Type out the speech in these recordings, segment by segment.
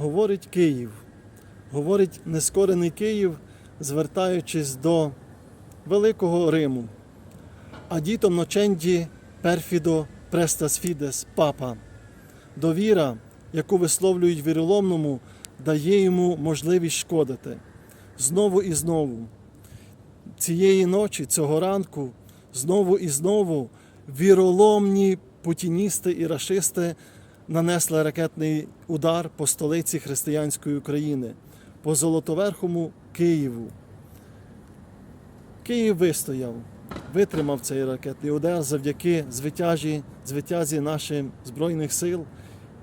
говорить Київ, говорить нескорений Київ, звертаючись до Великого Риму. А дітом ноченді перфідо престас фідес папа. Довіра, яку висловлюють віроломному, дає йому можливість шкодити знову і знову. Цієї ночі, цього ранку, знову і знову віроломні путіністи і рашисти нанесли ракетний удар по столиці християнської України, по Золотоверхому Києву. Київ вистояв, витримав цей ракетний удар завдяки звитяжі, звитязі наших Збройних сил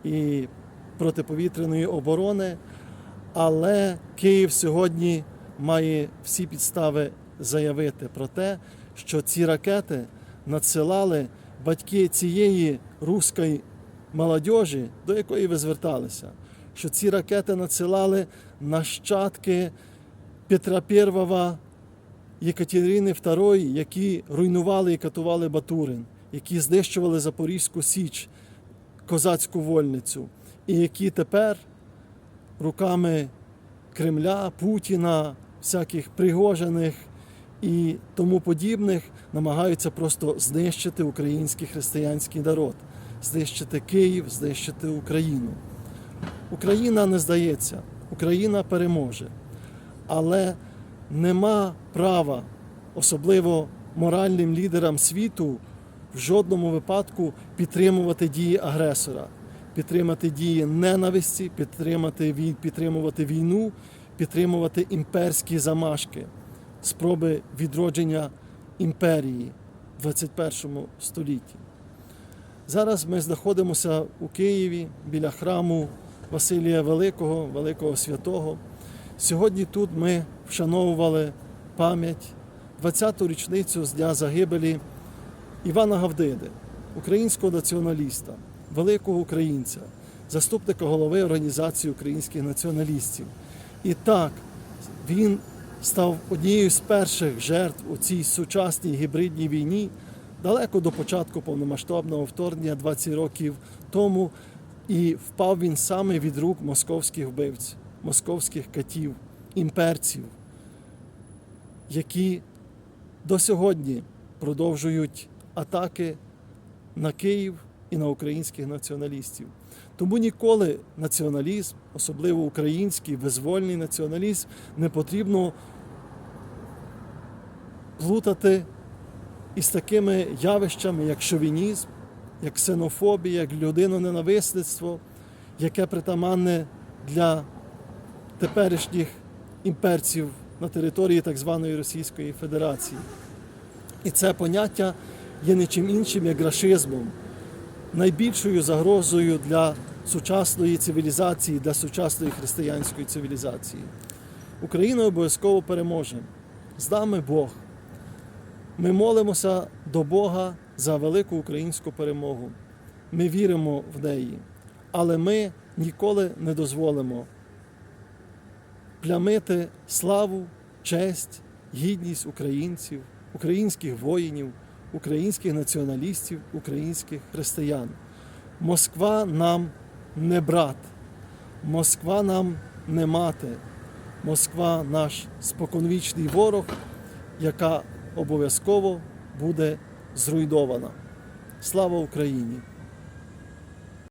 і протиповітряної оборони. Але Київ сьогодні має всі підстави заявити про те, що ці ракети надсилали батьки цієї руської молодіжі, до якої ви зверталися, що ці ракети надсилали нащадки Петра I, Єкатерини II, які руйнували і катували Батурин, які знищували Запорізьку Січ, козацьку вольницю, і які тепер руками Кремля, Путіна, всяких пригожених і тому подібних намагаються просто знищити український християнський народ, знищити Київ, знищити Україну. Україна не здається, Україна переможе, але нема права, особливо моральним лідерам світу, в жодному випадку підтримувати дії агресора, підтримати дії ненависті, підтримати, підтримувати війну, підтримувати імперські замашки, спроби відродження імперії в 21 столітті. Зараз ми знаходимося у Києві біля храму Василія Великого, Великого Святого. Сьогодні тут ми вшановували пам'ять 20-ту річницю з дня загибелі Івана Гавдиди, українського націоналіста, великого українця, заступника голови Організації українських націоналістів. І так, він став однією з перших жертв у цій сучасній гібридній війні далеко до початку повномасштабного вторгнення 20 років тому. І впав він саме від рук московських вбивць, московських катів, імперців, які до сьогодні продовжують атаки на Київ і на українських націоналістів. Тому ніколи націоналізм, особливо український визвольний націоналізм, не потрібно плутати із такими явищами, як шовінізм, як ксенофобія, як людиноненависництво, яке притаманне для теперішніх імперців на території так званої Російської Федерації. І це поняття є нічим іншим, як рашизмом, найбільшою загрозою для сучасної цивілізації, для сучасної християнської цивілізації. Україна обов'язково переможе. З нами Бог. Ми молимося до Бога за велику українську перемогу. Ми віримо в неї, але ми ніколи не дозволимо плямити славу, честь, гідність українців, українських воїнів, українських націоналістів, українських християн. Москва нам не брат, Москва нам не мати, Москва наш споконвічний ворог, яка обов'язково буде зруйнована. Слава Україні!